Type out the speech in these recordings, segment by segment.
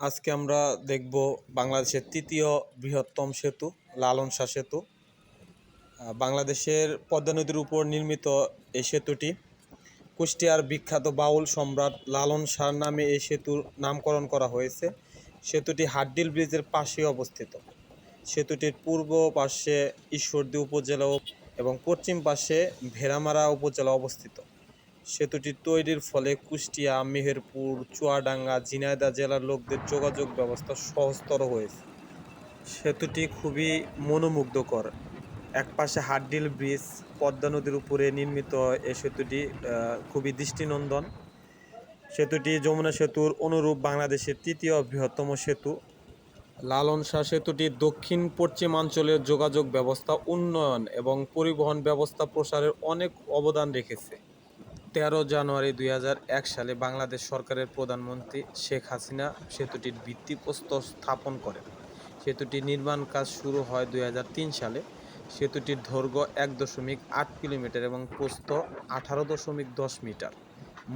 আজকে আমরা দেখব বাংলাদেশের তৃতীয় বৃহত্তম সেতু লালন শাহ সেতু বাংলাদেশের পদ্মা নদীর উপর নির্মিত এই সেতুটি কুষ্টিয়ার বিখ্যাত বাউল সম্রাট লালন শাহ নামে এই সেতুর নামকরণ করা হয়েছে। সেতুটি হাড্ডিল ব্রিজের পাশে অবস্থিত। সেতুটির পূর্ব পাশে ঈশ্বরদী উপজেলা এবং পশ্চিম পাশে ভেড়ামারা উপজেলা অবস্থিত। সেতুটি তৈরির ফলে কুষ্টিয়া, মেহেরপুর, চুয়াডাঙ্গা, ঝিনাইদহ জেলার লোকদের যোগাযোগ ব্যবস্থা সহজতর হয়েছে। সেতুটি খুবই মনোমুগ্ধকর। এক পাশে হাড্ডিল ব্রিজ, পদ্মা নদীর উপরে নির্মিত এ সেতুটি খুবই দৃষ্টিনন্দন। সেতুটি যমুনা সেতুর অনুরূপ বাংলাদেশের তৃতীয় বৃহত্তম সেতু। লালন শাহ সেতুটি দক্ষিণ পশ্চিমাঞ্চলের যোগাযোগ ব্যবস্থা, উন্নয়ন এবং পরিবহন ব্যবস্থা প্রসারের অনেক অবদান রেখেছে। তেরো জানুয়ারি দুই হাজার এক সালে বাংলাদেশ সরকারের প্রধানমন্ত্রী শেখ হাসিনা সেতুটির ভিত্তিপ্রস্তর স্থাপন করেন। সেতুটির নির্মাণ কাজ শুরু হয় দুই হাজার তিন সালে। সেতুটির দৈর্ঘ্য এক দশমিক আট কিলোমিটার এবং প্রস্থ আঠারো দশমিক দশ মিটার।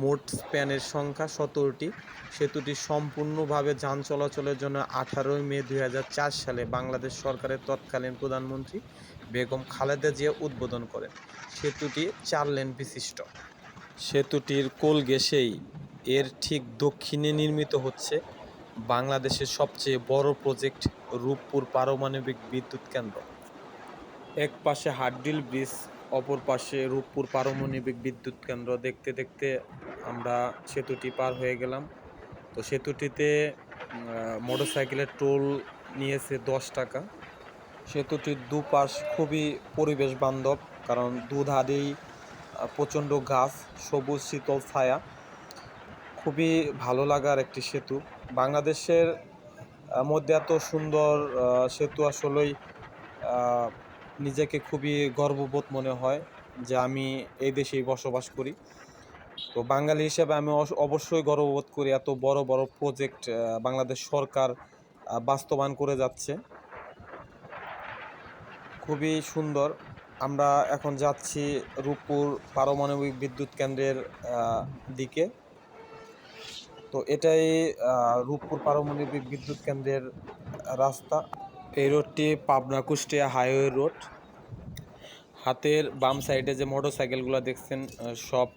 মোট স্প্যানের সংখ্যা সতেরোটি। সেতুটি সম্পূর্ণভাবে যান চলাচলের জন্য আঠারোই মে দুই হাজার চার সালে বাংলাদেশ সরকারের তৎকালীন প্রধানমন্ত্রী বেগম খালেদা জিয়া উদ্বোধন করেন। সেতুটি চার লেন বিশিষ্ট। সেতুটির কোল ঘেঁষেই এর ঠিক দক্ষিণে নির্মিত হচ্ছে বাংলাদেশের সবচেয়ে বড় প্রজেক্ট রূপপুর পারমাণবিক বিদ্যুৎ কেন্দ্র। এক পাশে হাড্ডিল ব্রিজ, অপর পাশে রূপপুর পারমাণবিক বিদ্যুৎ কেন্দ্র। দেখতে দেখতে আমরা সেতুটি পার হয়ে গেলাম। তো সেতুটিতে মোটরসাইকেলের টোল নিয়েছে দশ টাকা। সেতুটির দুপাশ খুবই পরিবেশ বান্ধব কারণ দুধারেই প্রচণ্ড গাছ, সবুজ, শীতল ছায়া। খুবই ভালো লাগার একটি সেতু। বাংলাদেশের মধ্যে এত সুন্দর সেতু আসলেই নিজেকে খুবই গর্ববোধ মনে হয় যে আমি এই দেশেই বসবাস করি। তো বাঙালি হিসেবে আমি অবশ্যই গর্ববোধ করি এত বড় বড় প্রজেক্ট বাংলাদেশ সরকার বাস্তবায়ন করে যাচ্ছে। খুবই সুন্দর। আমরা এখন যাচ্ছি রূপপুর পারমাণবিক বিদ্যুৎ কেন্দ্রের দিকে। তো এটাই রূপপুর পারমাণবিক বিদ্যুৎ কেন্দ্রের রাস্তা। এই রোডটি পাবনা কুষ্টিয়া হাইওয়ে রোড। হাতের বাম সাইডে যে মোটর সাইকেলগুলো দেখছেন সব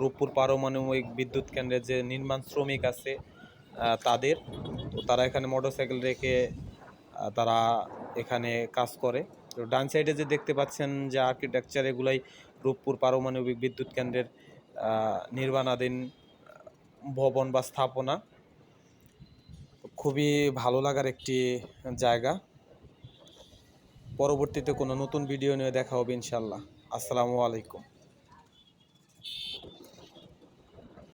রূপপুর পারমাণবিক বিদ্যুৎ কেন্দ্রের যে নির্মাণ শ্রমিক আছে তাদের। তো তারা এখানে মোটর সাইকেল রেখে তারা এখানে কাজ করে। তো ডান সাইডে যে দেখতে পাচ্ছেন যে আর্কিটেকচার এগুলাই রূপপুর পারমাণবিক বিদ্যুৎ কেন্দ্রের নির্মাণাধীন ভবন বা স্থাপনা। খুবই ভালো লাগার একটি জায়গা। পরবর্তীতে কোনো নতুন ভিডিও নিয়ে দেখা হবে ইনশাল্লাহ আসসালামু আলাইকুম।